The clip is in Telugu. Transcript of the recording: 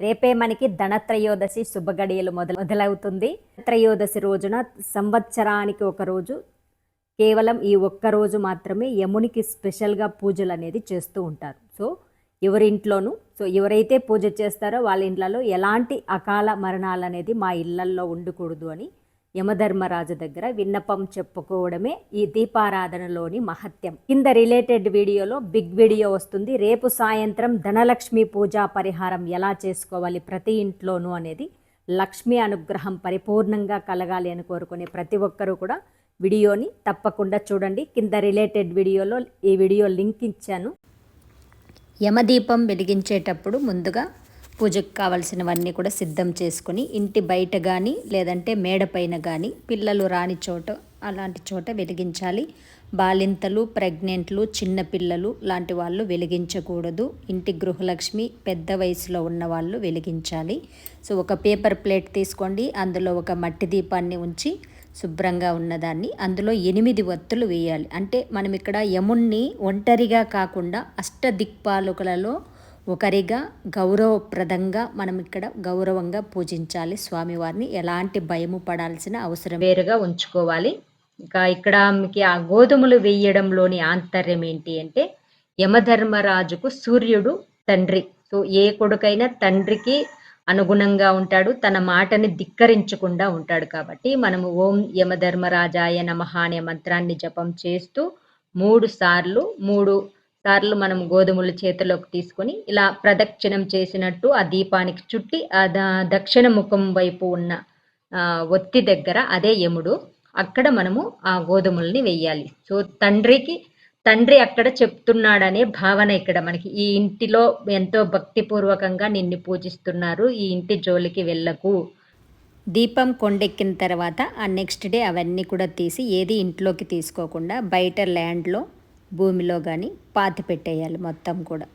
రేపే మనకి ధనత్రయోదశి శుభగడియలు మొదలు మొదలవుతుంది. త్రయోదశి రోజున సంవత్సరానికి ఒక రోజు కేవలం ఈ ఒక్క రోజు మాత్రమే యమునికి స్పెషల్గా పూజలు అనేది చేస్తూ ఉంటారు. సో ఎవరింట్లోనూ సో ఎవరైతే పూజ చేస్తారో వాళ్ళ ఇంట్లలో ఎలాంటి అకాల మరణాలు అనేది మా ఇళ్ళల్లో ఉండకూడదు అని యమధర్మరాజు దగ్గర విన్నపం చెప్పుకోవడమే ఈ దీపారాధనలోని మహత్యం. కింద రిలేటెడ్ వీడియోలో బిగ్ వీడియో వస్తుంది. రేపు సాయంత్రం ధనలక్ష్మి పూజా పరిహారం ఎలా చేసుకోవాలి ప్రతి ఇంట్లోనూ అనేది లక్ష్మి అనుగ్రహం పరిపూర్ణంగా కలగాలి అని కోరుకునే ప్రతి ఒక్కరూ కూడా వీడియోని తప్పకుండా చూడండి. కింద రిలేటెడ్ వీడియోలో ఈ వీడియో లింక్ ఇచ్చాను. యమదీపం వెలిగించేటప్పుడు ముందుగా పూజకు కావలసినవన్నీ కూడా సిద్ధం చేసుకొని ఇంటి బయట కానీ లేదంటే మేడపైన కానీ పిల్లలు రాని చోట అలాంటి చోట వెలిగించాలి. బాలింతలు ప్రెగ్నెంట్లు చిన్నపిల్లలు లాంటి వాళ్ళు వెలిగించకూడదు. ఇంటి గృహలక్ష్మి పెద్ద వయసులో ఉన్న వాళ్ళు వెలిగించాలి. సో ఒక పేపర్ ప్లేట్ తీసుకోండి. అందులో ఒక మట్టి దీపాన్ని ఉంచి శుభ్రంగా ఉన్నదాన్ని అందులో ఎనిమిది ఒత్తులు వేయాలి. అంటే మనం ఇక్కడ యముణ్ణి ఒంటరిగా కాకుండా అష్టదిక్పాలకులలో ఒకరిగా గౌరవప్రదంగా మనం ఇక్కడ గౌరవంగా పూజించాలి. స్వామివారిని ఎలాంటి భయము పడాల్సిన అవసరం వేరుగా ఉంచుకోవాలి. ఇంకా ఇక్కడ మీకు ఆ గోధుమలు వేయడంలోని ఆంతర్యం ఏంటి అంటే యమధర్మరాజుకు సూర్యుడు తండ్రి. సో ఏ కొడుకైనా తండ్రికి అనుగుణంగా ఉంటాడు. తన మాటని ధిక్కరించకుండా ఉంటాడు కాబట్టి మనము ఓం యమధర్మరాజాయ నమః అనే మంత్రాన్ని జపం చేస్తూ మూడు సార్లు మూడు సార్లు మనం గోధుమలు చేతిలోకి తీసుకొని ఇలా ప్రదక్షిణం చేసినట్టు ఆ దీపానికి చుట్టి ఆ దక్షిణ ముఖం వైపు ఉన్న ఒత్తి దగ్గర అదే యముడు అక్కడ మనము ఆ గోధుమల్ని వెయ్యాలి సో తండ్రికి తండ్రి అక్కడ చెప్తున్నాడనే భావన ఇక్కడ మనకి. ఈ ఇంటిలో ఎంతో భక్తిపూర్వకంగా నిన్ను పూజిస్తున్నారు ఈ ఇంటి జోలికి వెళ్ళకు. దీపం కొండెక్కిన తర్వాత ఆ నెక్స్ట్ డే అవన్నీ కూడా తీసి ఏది ఇంట్లోకి తీసుకోకుండా బయట ల్యాండ్లో భూమిలో కానీ పాతి పెట్టేయాలి మొత్తం కూడా.